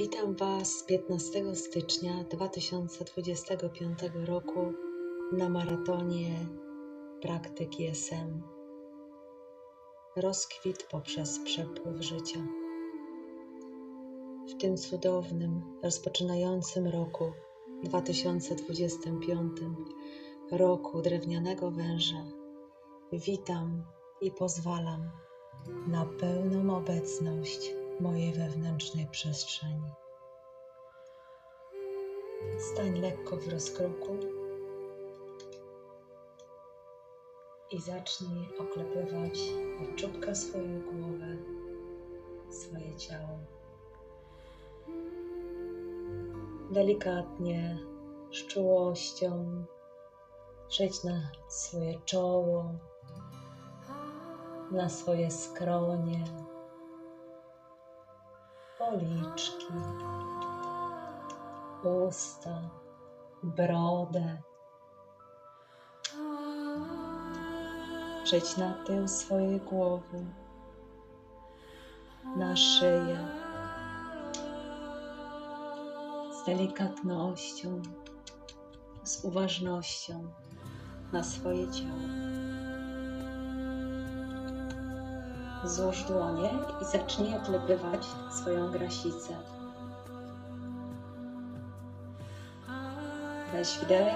Witam Was 15 stycznia 2025 roku na maratonie praktyki SM. Rozkwit poprzez przepływ życia. W tym cudownym, rozpoczynającym roku 2025, roku drewnianego węża, witam i pozwalam na pełną obecność mojej wewnętrznej przestrzeni. Stań lekko w rozkroku i zacznij oklepywać od czubka swoją głowę, swoje ciało. Delikatnie, z czułością przejdź na swoje czoło, na swoje skronie, policzki, usta, brodę. Przejdź na tył swojej głowy, na szyję, z delikatnością, z uważnością na swoje ciało. Złóż dłonie i zacznij oklepywać swoją grasicę. Weź wdech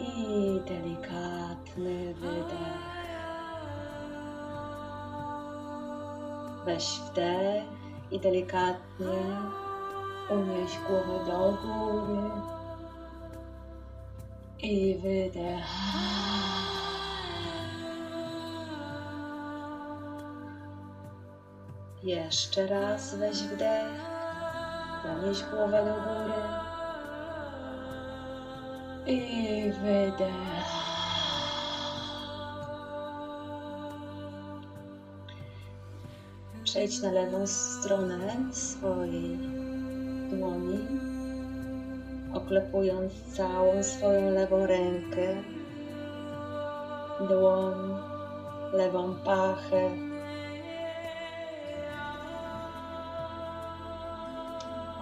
i delikatny wydech. Weź wdech i delikatnie unieś głowę do góry i wydech. Jeszcze raz weź wdech, unieś głowę do góry i wydech. Przejdź na lewą stronę swojej dłoni, oklepując całą swoją lewą rękę, dłoń, lewą pachę,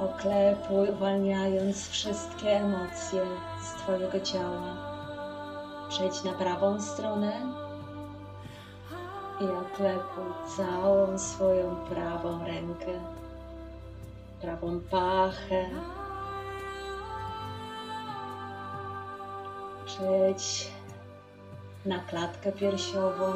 Oklepuj, uwalniając wszystkie emocje z Twojego ciała. Przejdź na prawą stronę i oklepuj całą swoją prawą rękę, prawą pachę. Przejdź na klatkę piersiową.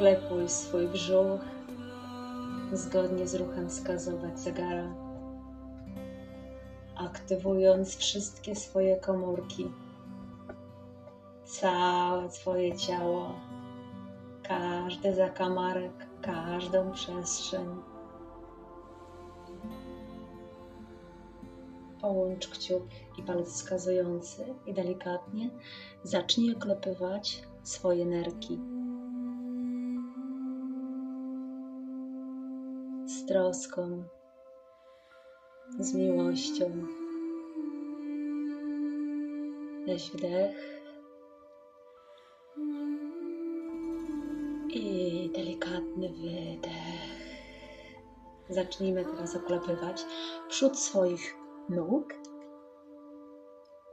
Oklepuj swój brzuch zgodnie z ruchem wskazówek zegara, aktywując wszystkie swoje komórki, całe Twoje ciało, każdy zakamarek, każdą przestrzeń. Połącz kciuk i palec wskazujący i delikatnie zacznij oklepywać swoje nerki. Troską, z miłością. Weź wdech i delikatny wydech. Zacznijmy teraz oklepywać przód swoich nóg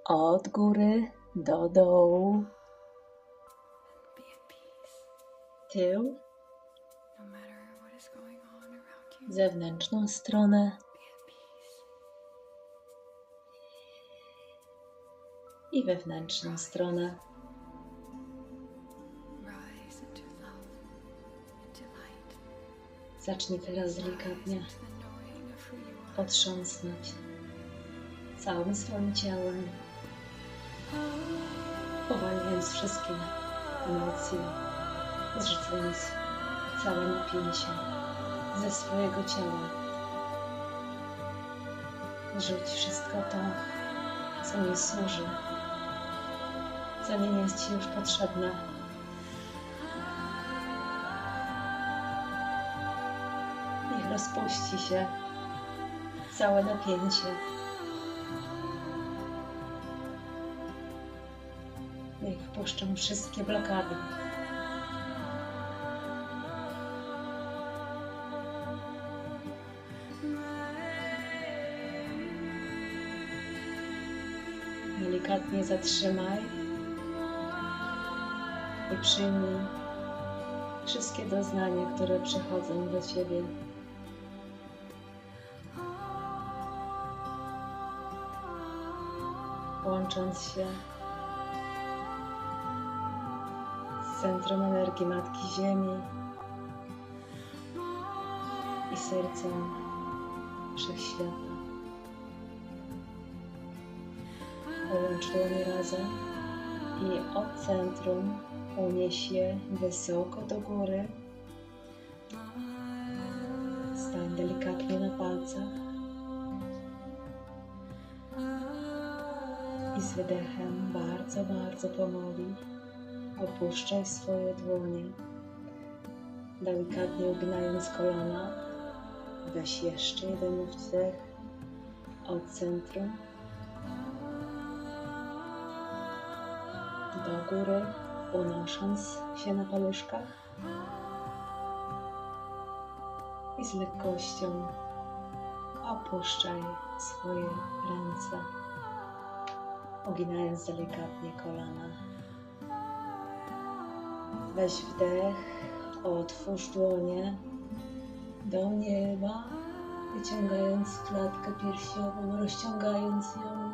od góry do dołu. Tył zewnętrzną stronę. I wewnętrzną stronę. Zacznij teraz delikatnie potrząsnąć całym swoim ciałem, powalniając wszystkie emocje, zrzucając całe napięcie ze swojego ciała. Rzuć wszystko to, co nie służy, co nie jest Ci już potrzebne. Niech rozpuści się całe napięcie. Niech puszczą wszystkie blokady. Delikatnie zatrzymaj i przyjmij wszystkie doznania, które przychodzą do Ciebie. Łącząc się z centrum energii Matki Ziemi i sercem Wszechświata. Połącz dłonie razem i od centrum unieś je wysoko do góry. Stań delikatnie na palcach i z wydechem bardzo, bardzo powoli opuszczaj swoje dłonie. Delikatnie uginając kolana, weź jeszcze jeden wdech od centrum góry, unosząc się na paluszkach i z lekkością opuszczaj swoje ręce, uginając delikatnie kolana. Weź wdech, otwórz dłonie do nieba, wyciągając klatkę piersiową, rozciągając ją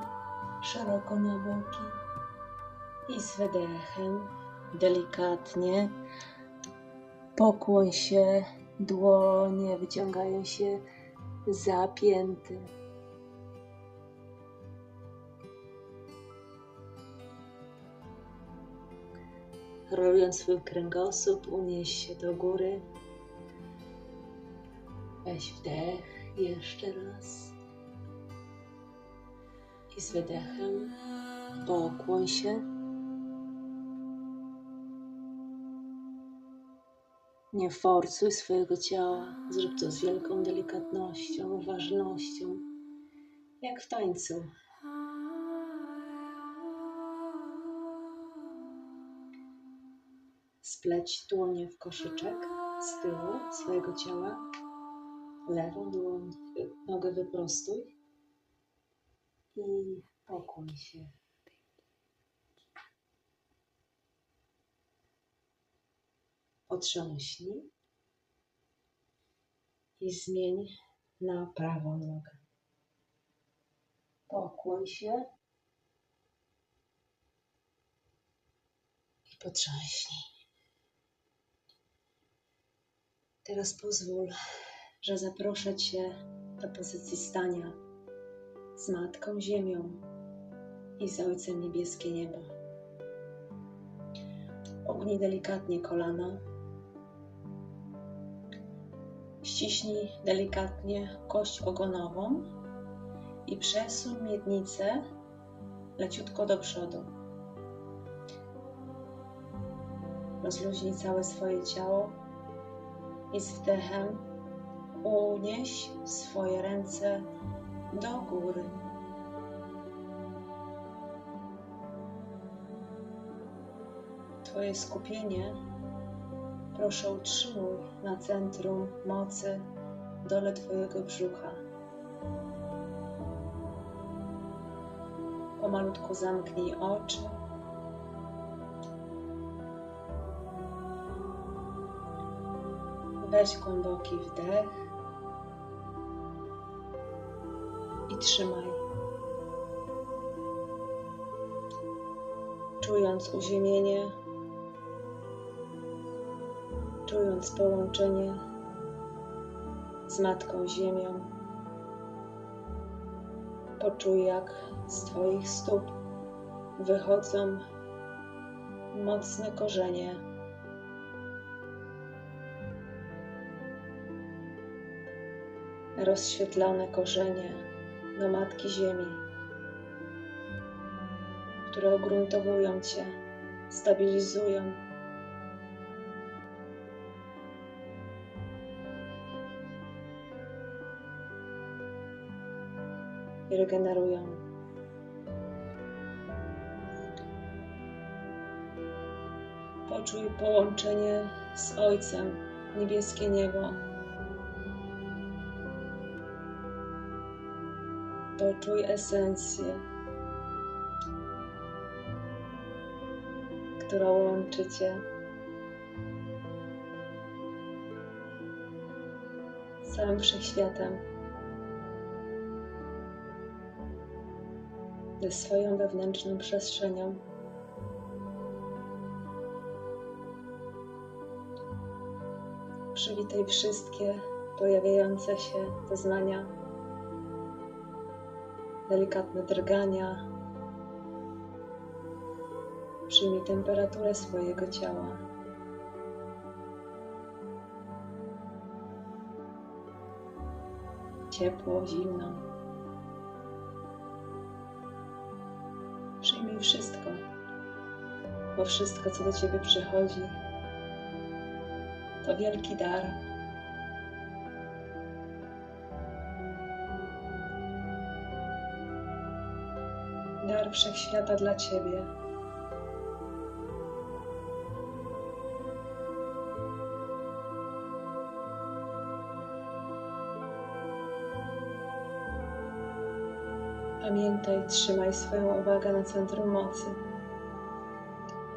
szeroko na boki i z wydechem delikatnie pokłoń się, dłonie wyciągają się za pięty. Rolując swój kręgosłup, unieś się do góry. Weź wdech jeszcze raz. I z wydechem pokłoń się. Nie forsuj swojego ciała, zrób to z wielką delikatnością, ważnością, jak w tańcu. Spleć dłonie w koszyczek z tyłu swojego ciała. Lewą dłoń, nogę wyprostuj i pokłoń się. Otrząśnij i zmień na prawą nogę. Pokłoń się i potrząśnij. Teraz pozwól, że zaproszę Cię do pozycji stania z Matką Ziemią i z Ojcem Niebieskie Niebo. Ognij delikatnie kolana. Ściśnij delikatnie kość ogonową i przesuń miednicę leciutko do przodu. Rozluźnij całe swoje ciało i z wdechem unieś swoje ręce do góry. Twoje skupienie proszę utrzymuj na centrum mocy dole Twojego brzucha. Pomalutku zamknij oczy. Weź głęboki wdech i trzymaj. Czując uziemienie, czując połączenie z Matką Ziemią. Poczuj, jak z Twoich stóp wychodzą mocne korzenie. Rozświetlone korzenie do Matki Ziemi, które ogruntowują Cię, stabilizują i regenerują. Poczuj połączenie z Ojcem, niebieskie niebo. Poczuj esencję, która łączy Cię całym wszechświatem, swoją wewnętrzną przestrzenią. Przywitaj wszystkie pojawiające się doznania, delikatne drgania. Przyjmij temperaturę swojego ciała. Ciepło, zimno. Bo wszystko, co do ciebie przychodzi, to wielki dar. Dar wszechświata dla ciebie. Pamiętaj, trzymaj swoją uwagę na centrum mocy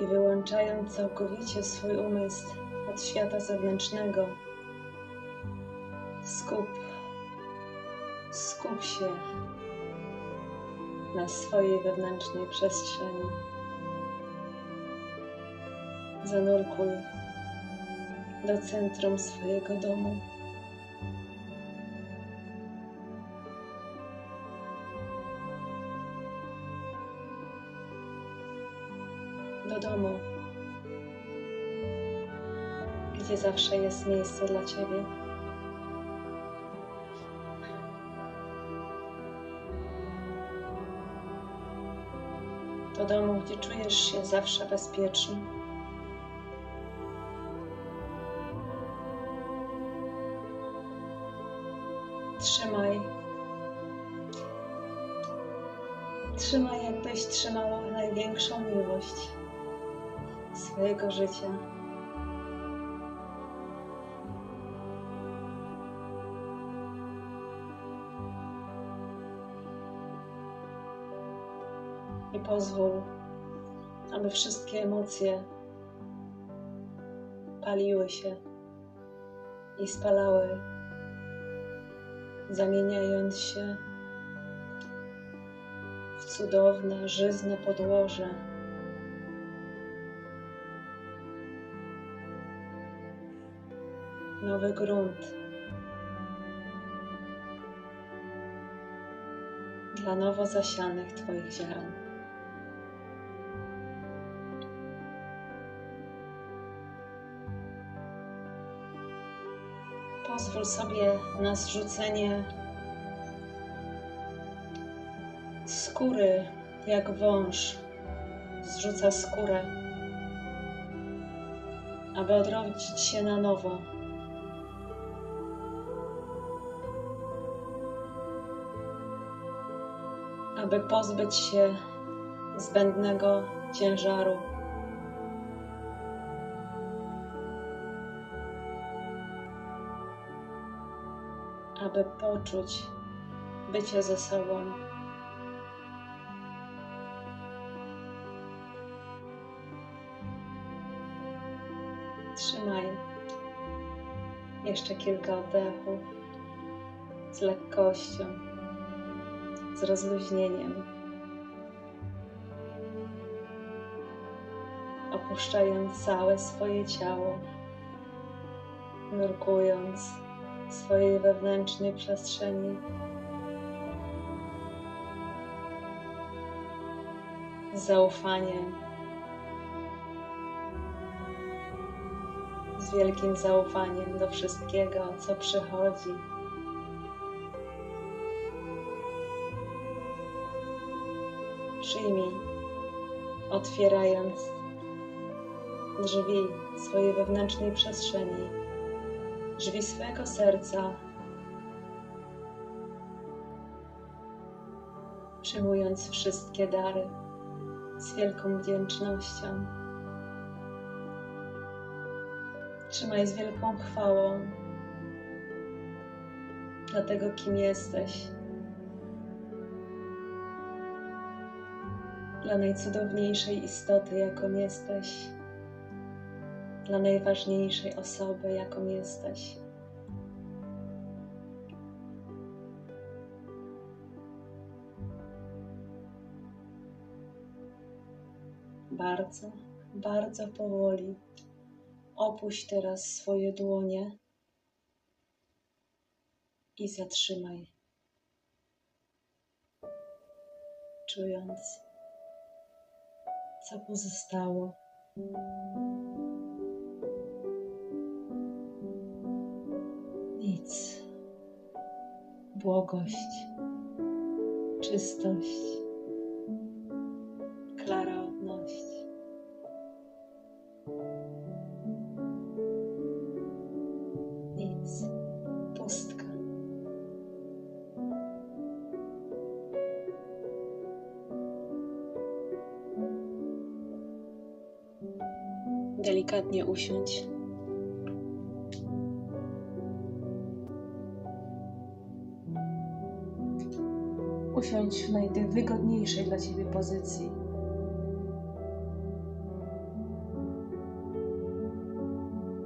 i wyłączając całkowicie swój umysł od świata zewnętrznego, skup, skup się na swojej wewnętrznej przestrzeni. Zanurkuj do centrum swojego domu. Domu, gdzie zawsze jest miejsce dla Ciebie. Do domu, gdzie czujesz się zawsze bezpieczny. Trzymaj. Trzymaj, jakbyś trzymała największą miłość swojego życia. I pozwól, aby wszystkie emocje paliły się i spalały, zamieniając się w cudowne, żyzne podłoże. Nowy grunt dla nowo zasianych Twoich ziaren. Pozwól sobie na zrzucenie skóry, jak wąż zrzuca skórę, aby odrodzić się na nowo. Aby pozbyć się zbędnego ciężaru. Aby poczuć bycie ze sobą. Trzymaj jeszcze kilka oddechów z lekkością, z rozluźnieniem, opuszczając całe swoje ciało, nurkując w swojej wewnętrznej przestrzeni. Z zaufaniem. z wielkim zaufaniem do wszystkiego, co przychodzi. Przyjmij, otwierając drzwi swojej wewnętrznej przestrzeni, drzwi swojego serca, przyjmując wszystkie dary z wielką wdzięcznością. Trzymaj z wielką chwałą dla tego, kim jesteś. Dla najcudowniejszej istoty, jaką jesteś. Dla najważniejszej osoby, jaką jesteś. Bardzo, bardzo powoli opuść teraz swoje dłonie i zatrzymaj, czując, co pozostało. Nic. Błogość, czystość, klarowność. Delikatnie usiądź. Usiądź w najwygodniejszej dla Ciebie pozycji.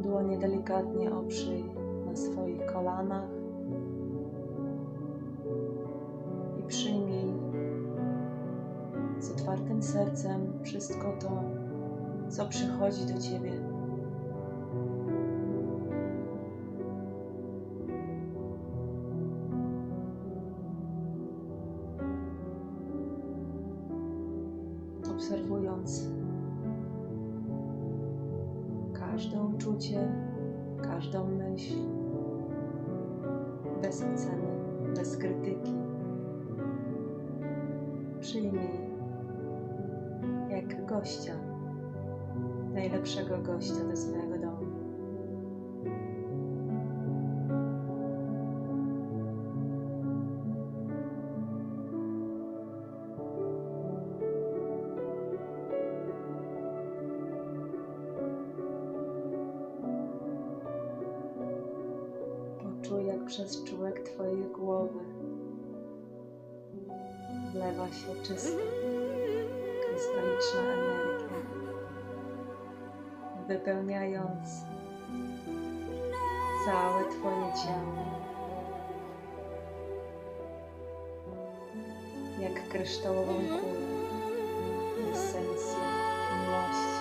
Dłonie delikatnie oprzyj na swoich kolanach i przyjmij z otwartym sercem wszystko to, co przychodzi do Ciebie. Obserwując każde uczucie, każdą myśl, bez oceny, bez krytyki. Przyjmij jak gościa, najlepszego gościa do swojego domu. Poczuj, jak przez czółek Twojej głowy wlewa się czysta, wypełniając całe Twoje ciało. Jak kryształową kulę, esencja miłości,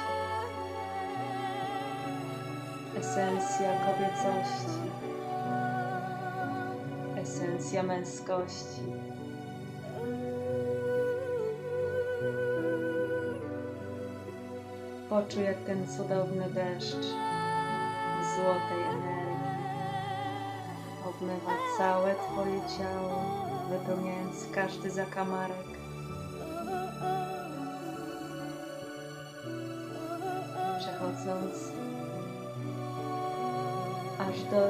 esencja kobiecości, esencja męskości. Poczuj, jak ten cudowny deszcz złotej energii obmywa całe Twoje ciało, wypełniając każdy zakamarek. Przechodząc aż do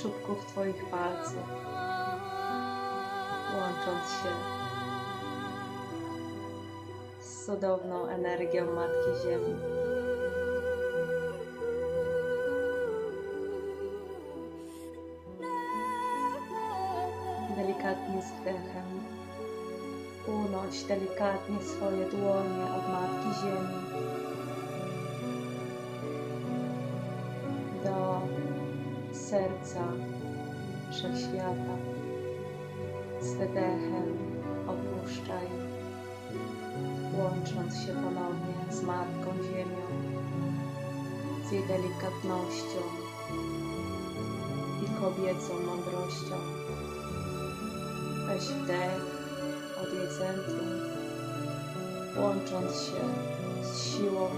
czubków Twoich palców, łącząc się cudowną energią Matki Ziemi. Delikatnie z wdechem unoś delikatnie swoje dłonie od Matki Ziemi do serca Wszechświata. Z wydechem opuszczaj łącząc się ponownie z Matką Ziemią, z jej delikatnością i kobiecą mądrością. Weź wdech od jej centrum, łącząc się z siłą,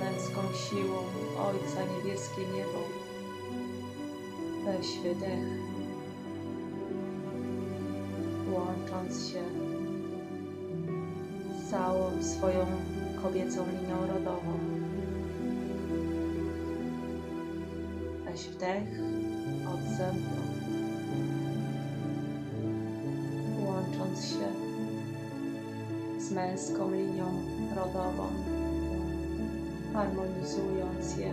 męską siłą Ojca Niebieskie Niebo. Weź wydech, łącząc się całą swoją kobiecą linią rodową. Weź wdech od centrum, łącząc się z męską linią rodową, harmonizując je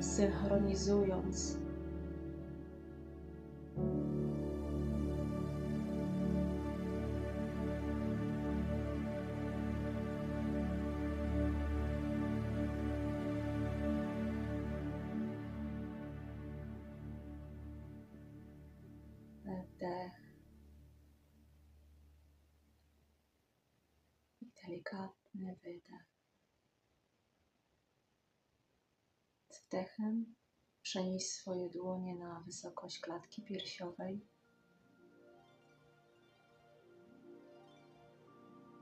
synchronizując delikatny wydech. Z wdechem przenieś swoje dłonie na wysokość klatki piersiowej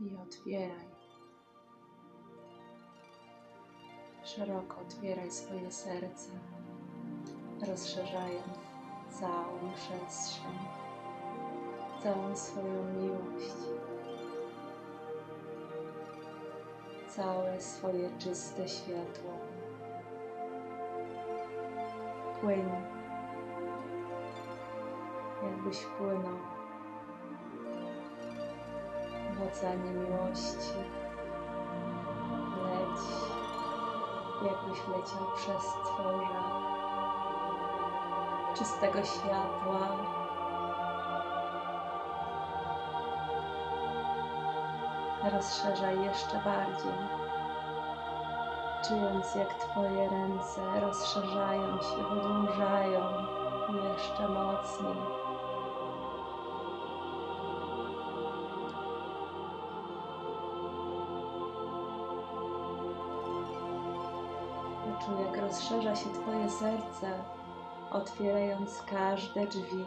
i otwieraj. Szeroko otwieraj swoje serce, rozszerzając całą przestrzeń, całą swoją miłość, całe swoje czyste światło. Płyń, jakbyś płynął w oceanie miłości. Leć, jakbyś leciał przez stworza czystego światła. Rozszerzaj jeszcze bardziej, czując jak Twoje ręce rozszerzają się, wydłużają jeszcze mocniej. Poczuj, jak rozszerza się Twoje serce otwierając każde drzwi,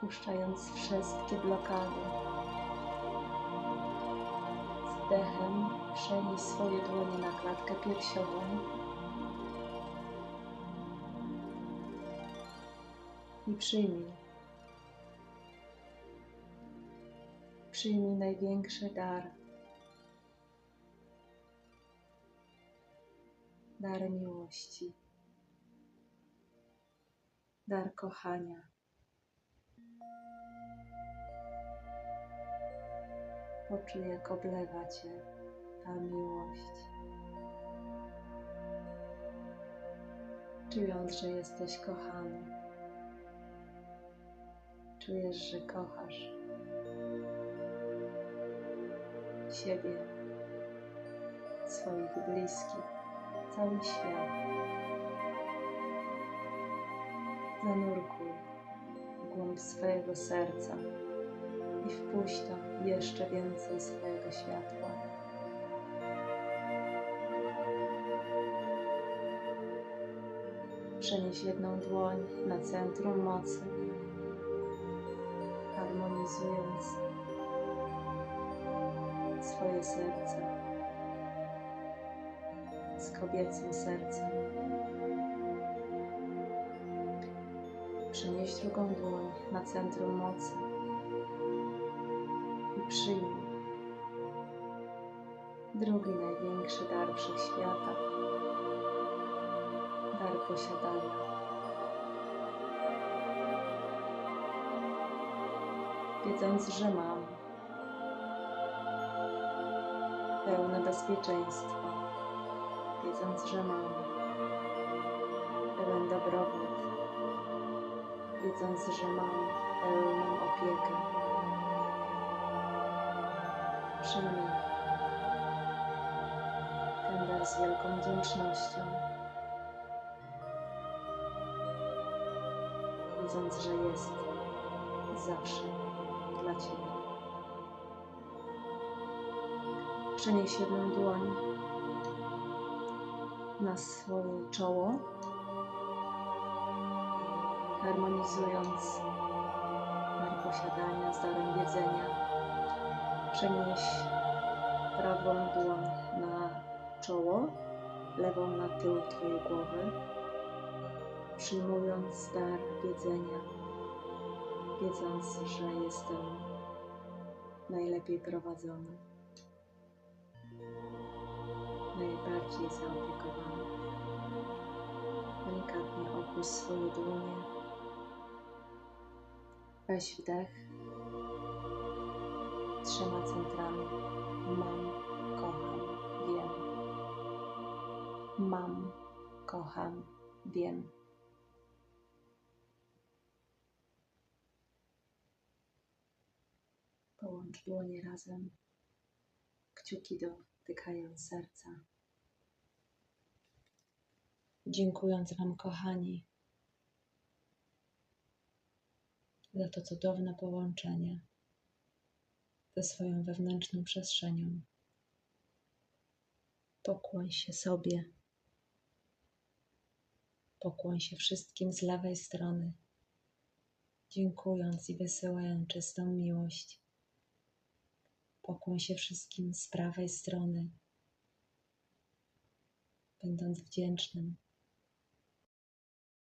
puszczając wszystkie blokady. Z dechem przenieś swoje dłonie na klatkę piersiową. I przyjmij. Przyjmij największy dar. Dar miłości dar kochania. Poczuj, jak oblewa Cię ta miłość. Czując, że jesteś kochany. Czujesz, że kochasz siebie, swoich bliskich, cały świat. zanurkuj w głąb swojego serca i wpuść tam jeszcze więcej swojego światła. Przenieś jedną dłoń na centrum mocy, harmonizując swoje serce z kobiecym sercem. Przenieś drugą dłoń na centrum mocy przyjmij drugi największy dar wszechświata dar posiadania. Wiedząc, że mam pełne bezpieczeństwo, wiedząc, że mam pełen dobrobót, wiedząc, że mam pełną opiekę. Przyjmij ten dar z wielką wdzięcznością, wiedząc, że jest zawsze dla Ciebie. Przenieś jedną dłoń na swoje czoło harmonizując dar posiadania z darem wiedzenia. Przenieś prawą dłoń na czoło, lewą na tył Twojej głowy, przyjmując dar wiedzenia, wiedząc, że jestem najlepiej prowadzony, najbardziej zaopiekowany. Delikatnie opuść swoje dłonie Weź wdech. Trzema centrami. Mam, kocham, wiem. Mam, kocham, wiem. Połącz dłonie razem, kciuki dotykają serca. Dziękując Wam, kochani, za to cudowne połączenie ze swoją wewnętrzną przestrzenią. Pokłoń się sobie. Pokłoń się wszystkim z lewej strony, dziękując i wysyłając czystą miłość. Pokłoń się wszystkim z prawej strony, będąc wdzięcznym